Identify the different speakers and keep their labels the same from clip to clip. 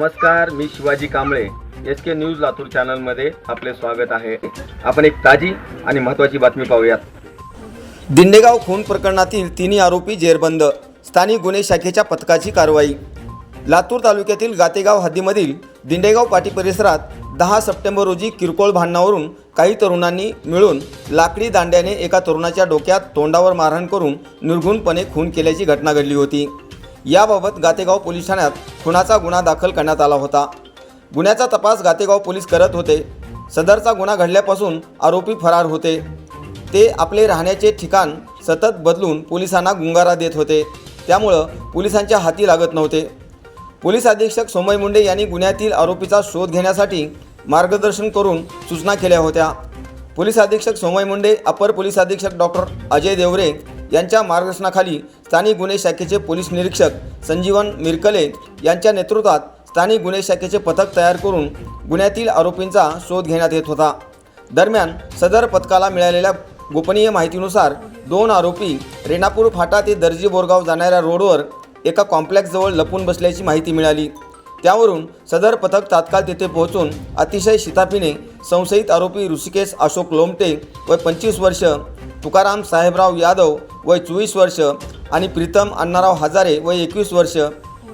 Speaker 1: नमस्कार मी Shivaji Kamble. S K news Latur चॅनलमध्ये आपले स्वागत आहे. आपण एक ताजी आणि महत्त्वाची बातमी पाहूयात.
Speaker 2: दिंडेगाव खून प्रकरणातील तिन्ही आरोपी जेरबंद. स्थानिक गुन्हे शाखेच्या पथकाची कारवाई. लातूर तालुक्यातील गातेगाव हद्दीमधील दिंडेगाव पाटी परिसरात दहा सप्टेंबर रोजी किरकोळ भांडणावरून काही तरुणांनी मिळून लाकडी दांड्याने एका तरुणाच्या डोक्यात तोंडावर मारहाण करून निर्घुणपणे खून केल्याची घटना घडली होती. याबाबत गातेगाव पोलीस ठाण्यात खुनाचा गुन्हा दाखल करण्यात आला होता. गुन्ह्याचा तपास गातेगाव पोलीस करत होते. सदरचा गुन्हा घडल्यापासून आरोपी फरार होते. ते आपले राहण्याचे ठिकाण सतत बदलून पोलिसांना गुंगारा देत होते. त्यामुळं पोलिसांच्या हाती लागत नव्हते. पोलीस अधीक्षक सोमय मुंडे यांनी गुन्ह्यातील आरोपीचा शोध घेण्यासाठी मार्गदर्शन करून सूचना केल्या होत्या. पोलीस अधीक्षक सोमय मुंडे अपर पोलीस अधीक्षक डॉक्टर अजय देवरे यांच्या मार्गदर्शनाखाली स्थानिक गुन्हे शाखेचे पोलीस निरीक्षक संजीवन मिरकले यांच्या नेतृत्वात स्थानिक गुन्हे शाखेचे पथक तयार करून गुन्ह्यातील आरोपींचा शोध घेण्यात येत होता. दरम्यान सदर पथकाला मिळालेल्या गोपनीय माहितीनुसार दोन आरोपी रेणापूर फाटा ते दर्जी बोरगाव जाणाऱ्या रोडवर एका कॉम्प्लेक्सजवळ लपून बसल्याची माहिती मिळाली. त्यावरून सदर पथक तात्काळ तेथे पोहोचून अतिशय शिताफीने संशयित आरोपी ऋषिकेश अशोक लोमटे व पंचवीस वर्ष तुकाराम साहेबराव यादव वय चोवीस वर्ष आणि प्रीतम अण्णाराव हजारे वय एकवीस वर्ष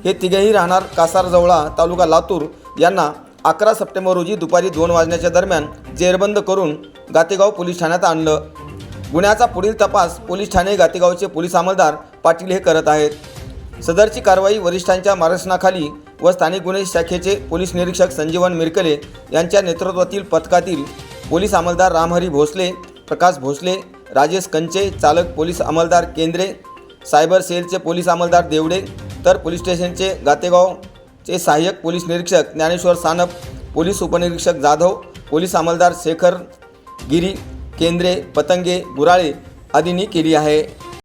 Speaker 2: हे तिघेही राहणार कासारजवळा तालुका लातूर यांना अकरा सप्टेंबर रोजी दुपारी दोन वाजण्याच्या दरम्यान जेरबंद करून गातेगाव पोलीस ठाण्यात आणलं. गुन्ह्याचा पुढील तपास पोलीस ठाणे गातेगावचे पोलीस अंमलदार पाटील हे करत आहेत. सदरची कारवाई वरिष्ठांच्या मार्गदर्शनाखाली व स्थानिक गुन्हे शाखेचे पोलीस निरीक्षक संजीवन मिरकले यांच्या नेतृत्वातील पथकातील पोलीस अंमलदार रामहरी भोसले प्रकाश भोसले राजेश कंचे चालक पोलीस अंमलदार केंद्रे सायबर सेलचे पोलीस अंमलदार देवडे तर पोलीस स्टेशनचे गातेगावचे सहाय्यक पोलीस निरीक्षक ज्ञानेश्वर सानप पोलीस उपनिरीक्षक जाधव पोलीस अंमलदार शेखर गिरी केंद्रे पतंगे गुराळे आदींनी केली आहे.